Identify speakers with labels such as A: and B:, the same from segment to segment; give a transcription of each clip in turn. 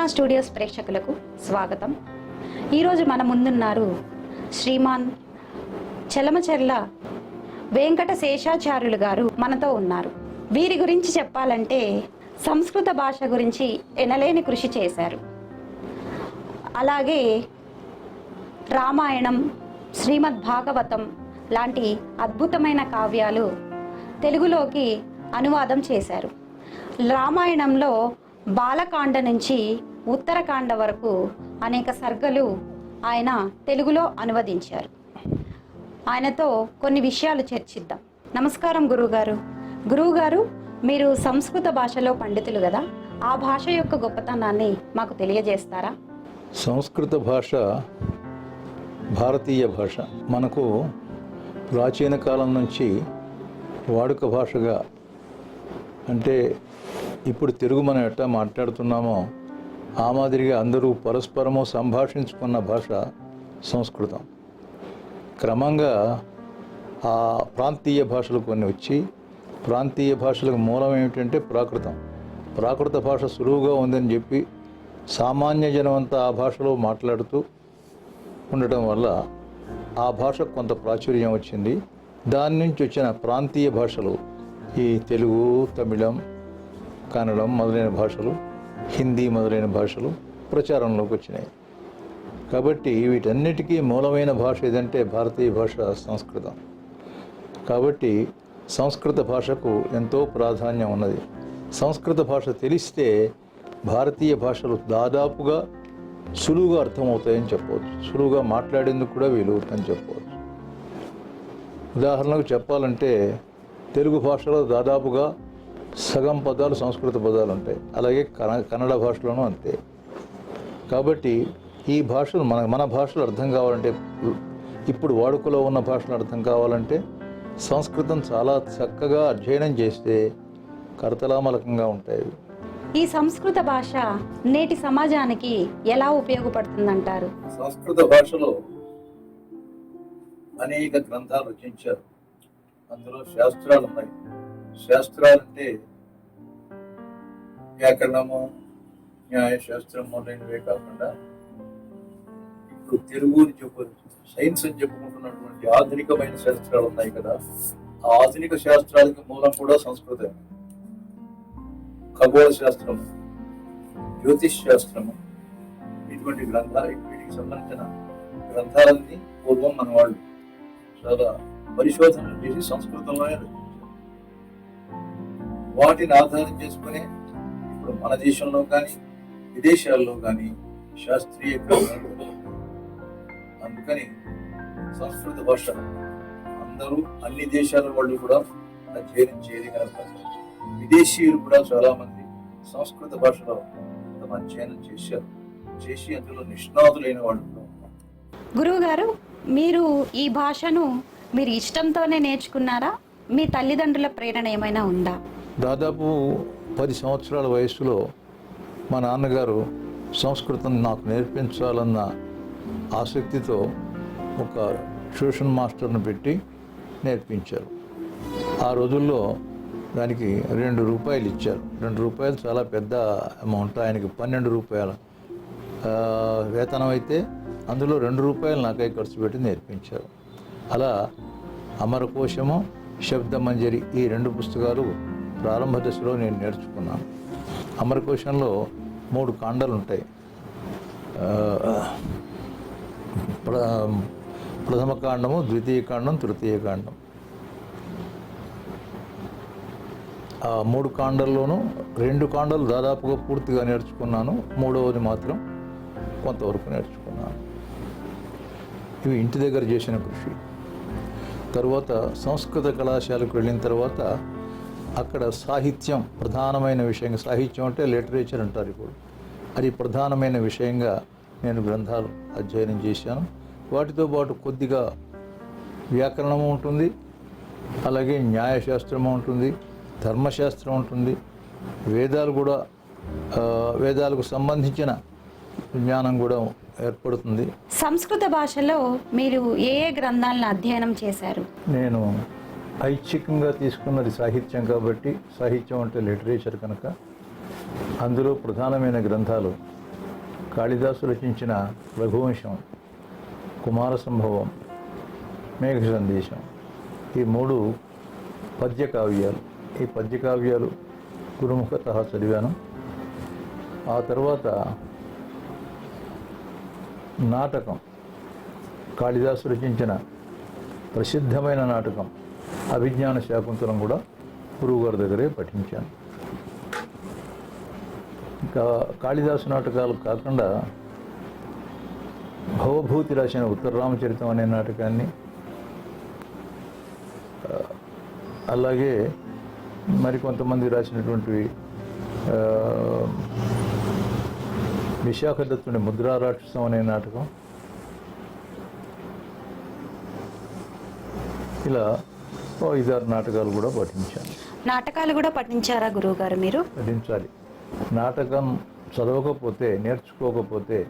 A: వీణా studios ప్రేక్షకులకు స్వాగతం. ఈరోజు మన ముందున్నారు శ్రీమాన్ చలమచెర్ల వెంకట శేషాచార్యులు గారు మనతో ఉన్నారు. వీరి గురించి చెప్పాలంటే సంస్కృత భాష గురించి ఎనలేని కృషి చేశారు. అలాగే రామాయణం శ్రీమద్ భాగవతం లాంటి అద్భుతమైన కావ్యాలు తెలుగులోకి అనువాదం చేశారు. రామాయణంలో బాలకాండ నుంచి ఉత్తరకాండ వరకు అనేక సర్గలు ఆయన తెలుగులో అనువదించారు. ఆయనతో కొన్ని విషయాలు చర్చిద్దాం. నమస్కారం గురువుగారు. గురువుగారు మీరు సంస్కృత భాషలో పండితులు కదా ఆ భాష యొక్క గొప్పతనాన్ని మాకు తెలియజేస్తారా?
B: సంస్కృత భాష భారతీయ భాష. మనకు ప్రాచీన కాలం నుంచి వాడుక భాషగా అంటే ఇప్పుడు తెలుగు మనం ఎట్లా మాట్లాడుతున్నామో ఆ మాదిరిగా అందరూ పరస్పరము సంభాషించుకున్న భాష సంస్కృతం. క్రమంగా ఆ ప్రాంతీయ భాషలు కొన్ని వచ్చి ప్రాంతీయ భాషలకు మూలం ఏమిటంటే ప్రాకృతం. ప్రాకృత భాష సులువుగా ఉందని చెప్పి సామాన్య జనమంతా ఆ భాషలో మాట్లాడుతూ ఉండటం వల్ల ఆ భాషకు కొంత ప్రాచుర్యం వచ్చింది. దాని నుంచి వచ్చిన ప్రాంతీయ భాషలు ఈ తెలుగు తమిళం కన్నడం మొదలైన భాషలు హిందీ మొదలైన భాషలు ప్రచారంలోకి వచ్చినాయి. కాబట్టి వీటన్నిటికీ మూలమైన భాష ఏదంటే భారతీయ భాష సంస్కృతం. కాబట్టి సంస్కృత భాషకు ఎంతో ప్రాధాన్యం ఉన్నది. సంస్కృత భాష తెలిస్తే భారతీయ భాషలు దాదాపుగా సులువుగా అర్థమవుతాయని చెప్పవచ్చు. సులువుగా మాట్లాడేందుకు కూడా వీలవుతుందని చెప్పవచ్చు. ఉదాహరణకు చెప్పాలంటే తెలుగు భాషలో దాదాపుగా సగం పదాలు సంస్కృత పదాలు ఉంటాయి. అలాగే కన కన్నడ భాషలోనూ అంతే. కాబట్టి ఈ భాషలు మన మన భాషలు అర్థం కావాలంటే ఇప్పుడు వాడుకలో ఉన్న భాషలు అర్థం కావాలంటే సంస్కృతం చాలా చక్కగా అధ్యయనం చేస్తే కరతలామలకంగా ఉంటాయి.
A: ఈ సంస్కృత భాష నేటి సమాజానికి ఎలా ఉపయోగపడుతుందంటారు?
B: సంస్కృత భాషలో అనేక గ్రంథాలు రచించారు. అందులో శాస్త్రాలు ఉన్నాయి శాస్త్రాలు అంటే వ్యాకరణము న్యాయశాస్త్రం మొదలైనవే కాకుండా ఇప్పుడు తెలుగు అని చెప్పు సైన్స్ అని చెప్పుకుంటున్నటువంటి ఆధునికమైన శాస్త్రాలు ఉన్నాయి కదా ఆ ఆధునిక శాస్త్రాలకి మూలం కూడా సంస్కృతం ఖగోళ శాస్త్రము జ్యోతిష్ శాస్త్రము ఇటువంటి గ్రంథాలు వీటికి సంబంధించిన గ్రంథాలన్నీ పూర్వం మన వాళ్ళు చాలా పరిశోధనలు చేసి సంస్కృతంలోనే రచించారు. వాటిని ఆధారం చేసుకుని ఇప్పుడు మన దేశంలో కానీ విదేశాల్లో కానీ శాస్త్రీయ. అందుకని సంస్కృత భాష అందరూ అన్ని దేశాల వాళ్ళు కూడా అధ్యయనం చేయగలుగుతారు విదేశీయులు కూడా చాలా మంది సంస్కృత భాషలో తమ అధ్యయనం చేశారు చేసి అందులో నిష్ణాతులైన వాళ్ళు కూడా ఉన్నారు.
A: గురువుగారు మీరు ఈ భాషను మీరు ఇష్టంతోనే నేర్చుకున్నారా మీ తల్లిదండ్రుల ప్రేరణ ఏమైనా ఉందా
B: దాదాపు పది సంవత్సరాల వయసులో మా నాన్నగారు సంస్కృతం నాకు నేర్పించాలన్న ఆసక్తితో ఒక ట్యూషన్ మాస్టర్ను పెట్టి నేర్పించారు. ఆ రోజుల్లో దానికి రెండు రూపాయలు ఇచ్చారు. రెండు రూపాయలు చాలా పెద్ద అమౌంట్ ఆయనకి పన్నెండు రూపాయల. వేతనం అయితే అందులో రెండు రూపాయలు నాకై ఖర్చు పెట్టి నేర్పించారు. అలా అమరకోశము శబ్దమంజరి ఈ రెండు పుస్తకాలు ప్రారంభ దశలో నేను నేర్చుకున్నాను. అమరకోశంలో మూడు కాండాలు ఉంటాయి. ప్రథమ కాండము ద్వితీయ కాండం తృతీయ కాండం. ఆ మూడు కాండల్లోనూ రెండు కాండలు దాదాపుగా పూర్తిగా నేర్చుకున్నాను. మూడవది మాత్రం కొంతవరకు నేర్చుకున్నాను. ఇవి ఇంటి దగ్గర చేసిన కృషి. తర్వాత సంస్కృత కళాశాలకు వెళ్ళిన తర్వాత అక్కడ సాహిత్యం ప్రధానమైన విషయంగా సాహిత్యం అంటే లిటరేచర్ అంటారు ఇప్పుడు. అది ప్రధానమైన విషయంగా నేను గ్రంథాలు అధ్యయనం చేశాను. వాటితో పాటు కొద్దిగా వ్యాకరణము ఉంటుంది అలాగే న్యాయశాస్త్రము ఉంటుంది ధర్మశాస్త్రం ఉంటుంది. వేదాలు కూడా వేదాలకు సంబంధించిన జ్ఞానం కూడా ఏర్పడుతుంది.
A: సంస్కృత భాషలో మీరు ఏ ఏ గ్రంథాలను అధ్యయనం చేశారు?
B: నేను ఐచ్ఛికంగా తీసుకున్నది సాహిత్యం కాబట్టి సాహిత్యం అంటే లిటరేచర్ కనుక. అందులో ప్రధానమైన గ్రంథాలు కాళిదాసు రచించిన రఘువంశం కుమార సంభవం మేఘ సందేశం ఈ మూడు పద్య కావ్యాలు ఈ పద్య కావ్యాలు గురుముఖత చదివాను. ఆ తర్వాత నాటకం కాళిదాసు రచించిన ప్రసిద్ధమైన నాటకం అభిజ్ఞాన శాకుంతలం కూడా గురువుగారి దగ్గరే పఠించాను. ఇంకా కాళిదాసు నాటకాలు కాకుండా భవభూతి రాసిన ఉత్తర రామచరితం అనే నాటకాన్ని అలాగే మరికొంతమంది రాసినటువంటివి విశాఖదత్తుని ముద్రా రాక్షసం అనే నాటకం. ఇలా ఐదారు నాటకాలు కూడా పఠించాను
A: నాటకాలు కూడా పఠించారా గురువుగారు మీరు?
B: పఠించాలి. నాటకం చదవకపోతే నేర్చుకోకపోతే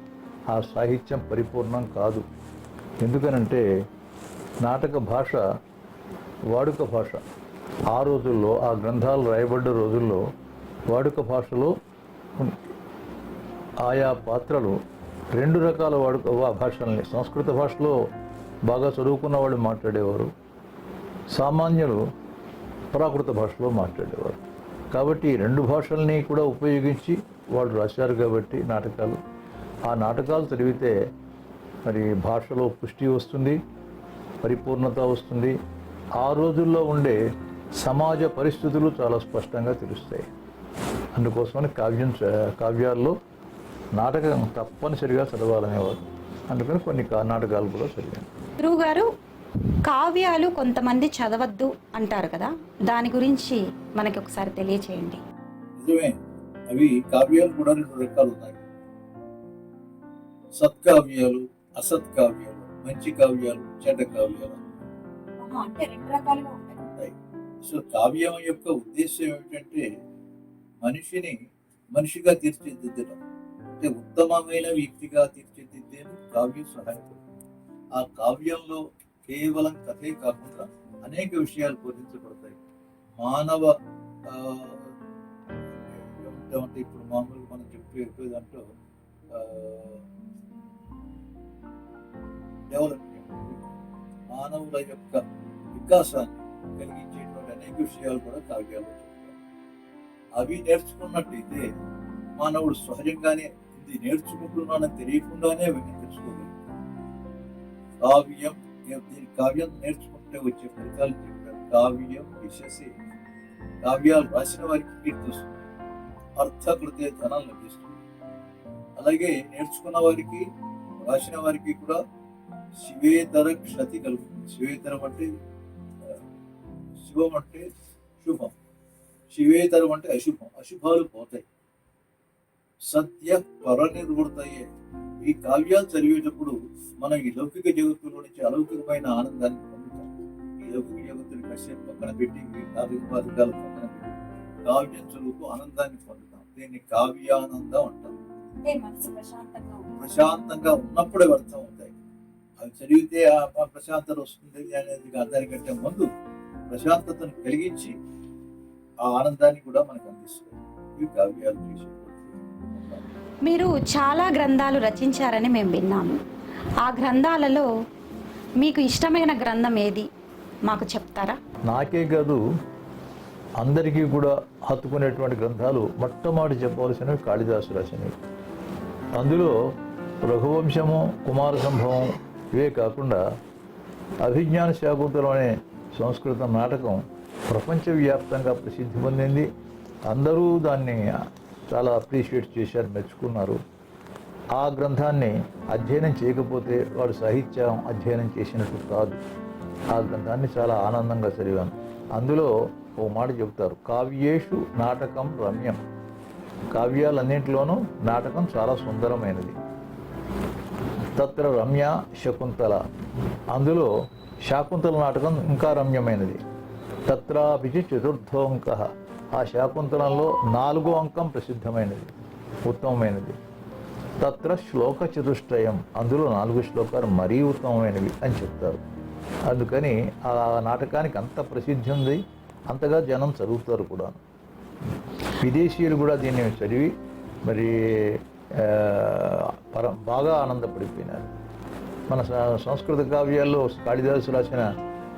B: ఆ సాహిత్యం పరిపూర్ణం కాదు. ఎందుకనంటే నాటక భాష వాడుక భాష. ఆ రోజుల్లో ఆ గ్రంథాలు రాయబడ్డ రోజుల్లో వాడుక భాషలో ఆయా పాత్రలు రెండు రకాల వాడుక భాషల్ని. సంస్కృత భాషలో బాగా చదువుకున్న వాళ్ళు మాట్లాడేవారు. సామాన్యులు ప్రాకృత భాషలో మాట్లాడేవారు. కాబట్టి ఈ రెండు భాషల్ని కూడా ఉపయోగించి వాళ్ళు రాశారు కాబట్టి నాటకాలు. ఆ నాటకాలు చదివితే మరి భాషలో పుష్టి వస్తుంది పరిపూర్ణత వస్తుంది. ఆ రోజుల్లో ఉండే సమాజ పరిస్థితులు చాలా స్పష్టంగా తెలుస్తాయి. అందుకోసమని కావ్యం చ- కావ్యాల్లో నాటకం తప్పనిసరిగా చదవాలనేవారు. అందుకని కొన్ని నాటకాలు కూడా చదివాను.
A: గురువుగారు కావ్యాలు కొంతమంది చదవద్దు అంటారు కదా దాని గురించి మనకి ఒకసారి తెలియచేయండి.
C: నిజమే అవి కావ్యాలు కూడా రెండు రకాలు ఉన్నాయి. సత్కావ్యాలు అసత్కావ్యాలు మంచి కావ్యాలు చెడ్డ కావ్యాలు.
A: అంటే రెండు రకాలుగా ఉంటాయి.
C: ఉంటాయి. సో కావ్యం యొక్క ఉద్దేశం ఏమిటంటే మనిషిని మనిషిగా తీర్చిదిద్దడం. అంటే ఉత్తమమైన వ్యక్తిగా తీర్చిదిద్దేందుకు కావ్యం సహాయపడుతుంది. ఆ కావ్యంలో కేవలం కథే కాకుండా అనేక విషయాలు బోధించబడతాయి. మానవ ఆ, ఏమంటామంటే ఇప్పుడు మామూలుగా మనం చెప్పే దాంట్లో డెవలప్మెంట్ మానవుల యొక్క వికాసాన్ని కలిగించేటువంటి అనేక విషయాలు కూడా కావ్యాలు అవి నేర్చుకున్నట్టయితే మానవుడు సహజంగానే ఇది నేర్చుకుంటున్నానని తెలియకుండానే అవన్నీ తెలుసుకోగలుగుతాడు. కావ్యం దీని కావ్యం నేర్చుకుంటే వచ్చే ఫలితాలు చెప్పారు కావ్యం విశసి కావ్యాలు రాసిన వారికి కీర్తి వస్తుంది అర్థకృతే ధనం లభిస్తుంది అలాగే నేర్చుకున్న వారికి రాసిన వారికి కూడా శివేతర క్షతి కలుగుతుంది. శివేతరం అంటే శుభం శివం అంటే శుభం. శివేతరం అంటే అశుభం. అశుభాలు పోతాయి. సత్య పరనిర్వృతయ్యే ఈ కావ్యాలు చదివేటప్పుడు మనం ఈ లౌకిక జగత్తులో నుంచి అలౌకికమైన ఆనందాన్ని పొందుతాం. ఈ లౌకిక జగత్తుని కాసేపు పక్కన పెట్టి బాధకాలు పక్కన పెట్టి కావ్యం చదువుతూ ఆనందాన్ని పొందుతాం. దీన్ని కావ్యానందం అంటాం.
A: ప్రశాంతంగా
C: ఉన్నప్పుడే అర్థం అవుతాయి. అవి చదివితే ఆ ప్రశాంతత వస్తుంది అనేది కాదు. దానికంటే ముందు ప్రశాంతతను కలిగించి ఆ ఆనందాన్ని కూడా మనకు అందిస్తుంది. ఇవి కావ్యాలు చేసేటువంటి
A: మీరు చాలా గ్రంథాలు రచించారని మేము విన్నాము. ఆ గ్రంథాలలో మీకు ఇష్టమైన గ్రంథం ఏది? మాకు చెప్తారా?
B: నాకే కాదు అందరికీ కూడా హత్తుకునేటువంటి గ్రంథాలు మొట్టమొదటి చెప్పవలసినవి కాళిదాసు రాసినవి. అందులో రఘువంశము కుమార సంభవం ఇవే కాకుండా అభిజ్ఞాన శాకుంతలం అనే సంస్కృత నాటకం ప్రపంచవ్యాప్తంగా ప్రసిద్ధి పొందింది. అందరూ దాన్ని చాలా అప్రిషియేట్ చేశారు మెచ్చుకున్నారు. ఆ గ్రంథాన్ని అధ్యయనం చేయకపోతే వాడు సాహిత్యం అధ్యయనం చేసినట్టు కాదు. ఆ గ్రంథాన్ని చాలా ఆనందంగా చదివాను. అందులో ఓ మాట చెబుతారు కావ్యేషు నాటకం రమ్యం. కావ్యాలన్నింటిలోనూ నాటకం చాలా సుందరమైనది. తత్ర రమ్య శకుంతల. అందులో శాకుంతల నాటకం ఇంకా రమ్యమైనది. తత్రాభిచి చతుర్థోంక. ఆ శాకుంతలంలో నాలుగో అంకం ప్రసిద్ధమైనది ఉత్తమమైనది. తత్ర శ్లోక చతుష్టయం అందులో నాలుగు శ్లోకాలు మరీ ఉత్తమమైనవి అని చెప్తారు. అందుకని ఆ నాటకానికి అంత ప్రసిద్ధి ఉంది అంతగా జనం చదువుతారు కూడా. విదేశీయులు కూడా దీన్ని చదివి మరి పర
D: బాగా ఆనందపడిపోయినారు. మన సంస్కృత కావ్యాల్లో కాళిదాసు రాసిన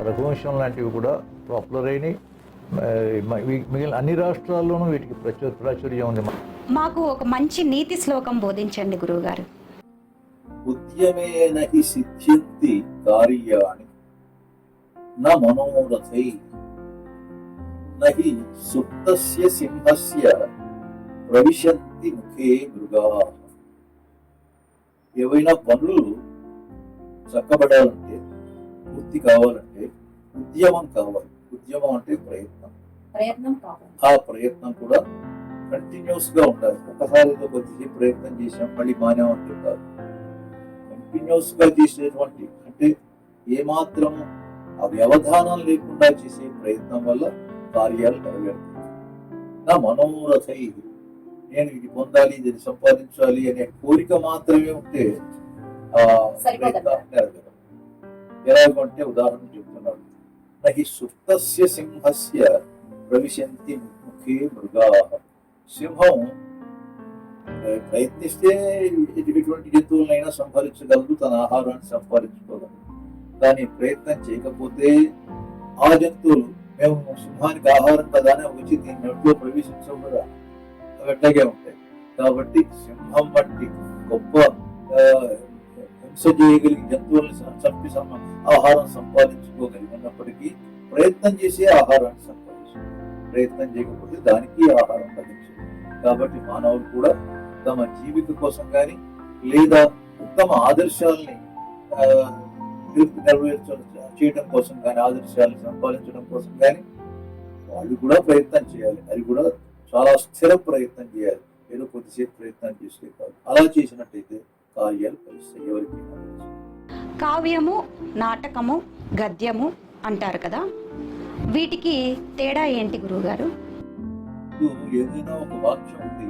D: రఘువంశం లాంటివి కూడా పాపులర్ అయినాయి. మిగిలిన అన్ని రాష్ట్రాల్లోనూ వీటికి ప్రచుర ప్రాచుర్యం ఉంది.
A: మాకు ఒక మంచి నీతి శ్లోకం బోధించండి గురువుగారు.
B: ఉద్యమేన హి సిద్ధ్యంతి కార్యాణి న మనోరథై నహి సుప్తస్య సింహస్య ప్రవిశంతి ముఖే మృగా. ఏవైనా పనులు చక్కబడాలంటే పూర్తి కావాలంటే ఉద్యమం కావాలి. ఉద్యమం అంటే ప్రయత్నం ఆ ప్రయత్నం కూడా కంటిన్యూస్గా ఉండాలి. ఒకసారి ఏదో కొద్దిసేపు ప్రయత్నం చేసాం మళ్ళీ మానేమంటే కాదు. కంటిన్యూస్గా చేసేటువంటి అంటే ఏమాత్రం ఆ వ్యవధానం లేకుండా చేసే ప్రయత్నం వల్ల కార్యాలు నెరవేరుతాయి. నా మనోరథ ఇది. నేను ఇది పొందాలి ఇది సంపాదించాలి అనే కోరిక మాత్రమే ఉంటే ఆ. ప్రయత్నం నెరవేరదు. ఎలాగంటే ఉదాహరణ చెప్తున్నాడు నహి సుప్తస్య సింహస్య ప్రవిశంతి ముఖే మృగా సింహం ప్రయత్నిస్తే ఎటువంటి జంతువులైనా సంహరించగలదు తన ఆహారాన్ని సంపాదించుకోగలదు కానీ ప్రయత్నం చేయకపోతే ఆ జంతువులు మేము సింహానికి ఆహారం కదా వచ్చి దీని నోట్లో ప్రవేశించవు కదా అవి అట్లాగే ఉంటాయి. కాబట్టి సింహం వంటి గొప్ప ఆ, హింస జంతువుల్ని చంపి ఆహారం సంపాదించుకోగలిగినప్పటికీ ప్రయత్నం చేసే ఆహారాన్ని సంపాదించాలి ప్రయత్నం చేయకపోతే దానికి ఆహారం లభించదు. కాబట్టి మానవులు కూడా తమ జీవిక కోసం కానీ లేదా ఉత్తమ ఆదర్శాలని నెరవేర్చడం చేయడం కోసం కానీ ఆదర్శాలను సంపాదించడం కోసం కానీ వాళ్ళు కూడా ప్రయత్నం చేయాలి. అది కూడా చాలా స్థిర ప్రయత్నం చేయాలి. ఏదో కొద్దిసేపు ప్రయత్నం చేస్తే కాదు అలా చేసినట్టయితే కార్యాలు ఫలిస్తాయి ఎవరికైనా ఫలిస్తాయి.
A: కావ్యము నాటకము గద్యము అంటారు కదా. వీటికి తేడా ఏంటి గురువుగారు?
B: ఏదైనా ఒక వాక్యం ఉంది.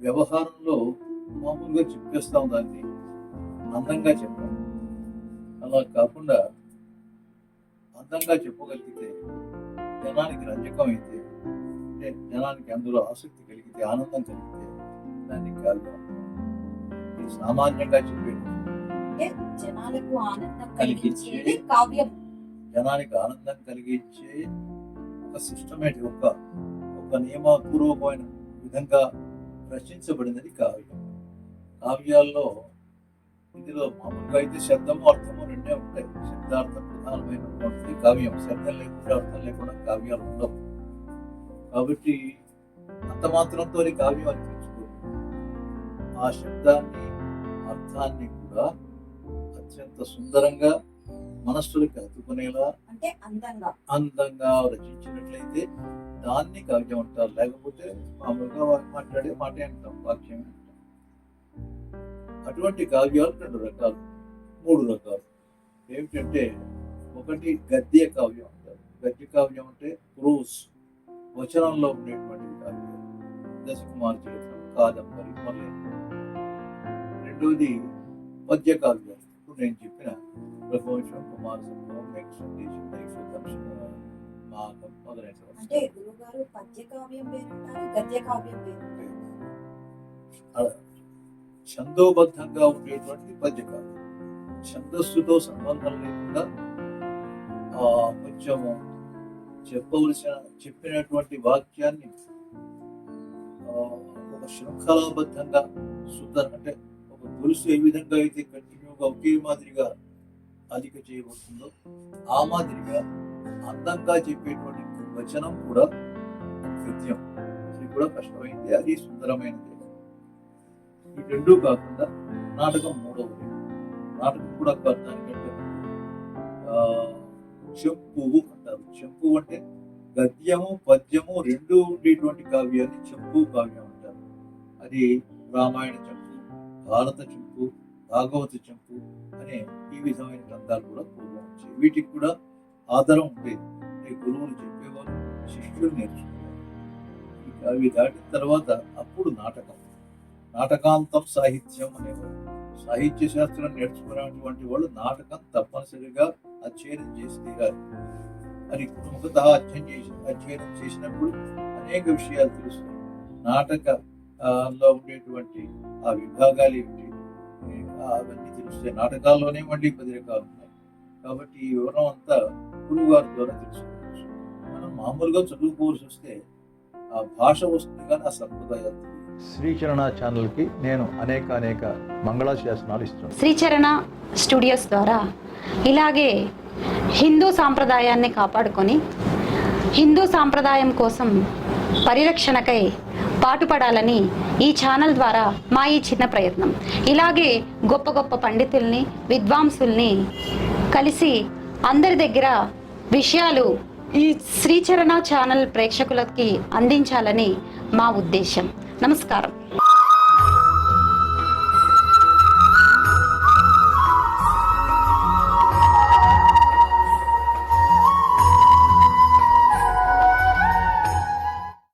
B: వ్యవహారంలో మామూలుగా చెప్పేస్తాం దాన్ని. అందంగా చెప్పాం. అలా కాకుండా అందంగా చెప్పగలిగితే జనానికి రంజకం అయితే అంటే జనానికి అందులో ఆసక్తి కలిగితే ఆనందం కలిగితే దాన్ని కాదు ఇది సామాన్యంగా చెప్పేది.
E: అంటే జనాలకు ఆనందం
B: కలిగించేది
E: కలిగించేది కావ్యం.
B: జనానికి ఆనందం కలిగించే ఒక సిస్టమేటిక్ ఒక ఒక నియమపూర్వకమైన విధంగా రచించబడినది కావ్యం. కావ్యాల్లో ఇందులో మామూలుగా అయితే శబ్దము అర్థము రెండే ఉంటాయి. శబ్దార్థ ప్రధానమైనటువంటి కావ్యం. శబ్దం లేకుండా అర్థం లేకుండా కావ్యాలు ఉండవు. కాబట్టి అంత మాత్రంతో కావ్యం అనిపించుకోదు. ఆ శబ్దాన్ని అర్థాన్ని కూడా అత్యంత సుందరంగా మనస్సులకు హత్తుకునేలా
E: అంటే అందంగా.
B: అందంగా రచించినట్లయితే దాన్ని కావ్యం అంటారు. లేకపోతే మామూలుగా మాట్లాడే మాట అంటాం వాక్యం అంటాం. అటువంటి కావ్యాలు రెండు రకాలు మూడు రకాలు. ఏమిటంటే ఒకటి గద్య కావ్యం అంటారు. గద్య కావ్యం అంటే ప్రోస్ వచనంలో ఉండేటువంటి కావ్యం. దశకుమార్ చరిత్రం కాదంబరి మొదలైన పద్య కావ్యం ఇప్పుడు నేను చెప్పిన రఘువంశం కుమార సంభవం సందేశం
E: అంటే వేరంటారు
B: ఛందోబద్ధంగా ఉండేటువంటి పద్య కావ్యం ఛందస్సుతో సంబంధం లేకుండా ఆ కొంచెము చెప్పవలసిన చెప్పినటువంటి వాక్యాన్ని ఒక శృంఖలాబద్ధంగా శుద్ధ అంటే ఒక గొలుసు ఏ విధంగా అయితే కంటిన్యూగా ఒకే మాదిరిగా అధిక చేయబడుతుందో ఆ మాదిరిగా అందంగా చెప్పేటువంటి వచనం కూడా కృత్యం అది కూడా కష్టమైంది. అది సుందరమైనది. ఈ రెండూ కాకుండా నాటకం మూడవది. నాటకం కూడా కాదు దానికంటే చెంపు అంటారు. చెంపు అంటే గద్యము పద్యము రెండు ఉండేటువంటి కావ్యాన్ని చెంపు కావ్యం అంటారు. అది రామాయణ చెంపు భారత చెంపు భాగవత చెంపు అనే ఈ విధమైన గ్రంథాలు కూడా పూర్వం వచ్చాయి. వీటికి కూడా ఆధారం ఉండేది గురువులు చెప్పేవారు శిష్యులు నేర్చుకునేవారు. అవి దాటిన తర్వాత అప్పుడు నాటకం నాటకాంతం సాహిత్యం అనేవారు. సాహిత్య శాస్త్రం నేర్చుకునేటువంటి వాళ్ళు నాటకం తప్పనిసరిగా అధ్యయనం చేసి తీరాలి. అని కుటుంబత అధ్యయనం చేసి అధ్యయనం చేసినప్పుడు అనేక విషయాలు తెలుస్తాయి. నాటక ఆ, అందులో ఉండేటువంటి ఆ విభాగాలు ఏమిటి? అవన్నీ తెలుస్తాయి. నాటకాల్లోనే మళ్ళీ పది రకాలు ఉన్నాయి. కాబట్టి ఈ వివరం అంతా గురువు గారి ద్వారా తెలుసుకోవచ్చు. మనం మామూలుగా చదువుకోవాల్సి వస్తే ఆ భాష వస్తుంది కానీ ఆ సంప్రదాయాలు.
F: శ్రీచరణ ఛానల్కి నేను అనేక అనేక మంగళాశాసనాలు ఇస్తున్నాను.
A: శ్రీచరణ స్టూడియోస్ ద్వారా ఇలాగే హిందూ సాంప్రదాయాన్ని కాపాడుకొని హిందూ సాంప్రదాయం కోసం పరిరక్షణకై పాటుపడాలని ఈ ఛానల్ ద్వారా మా ఈ చిన్న ప్రయత్నం. ఇలాగే గొప్ప గొప్ప పండితుల్ని విద్వాంసుల్ని కలిసి అందరి దగ్గర విషయాలు ఈ శ్రీచరణ ఛానల్ ప్రేక్షకులకి అందించాలని మా ఉద్దేశం. నమస్కారం.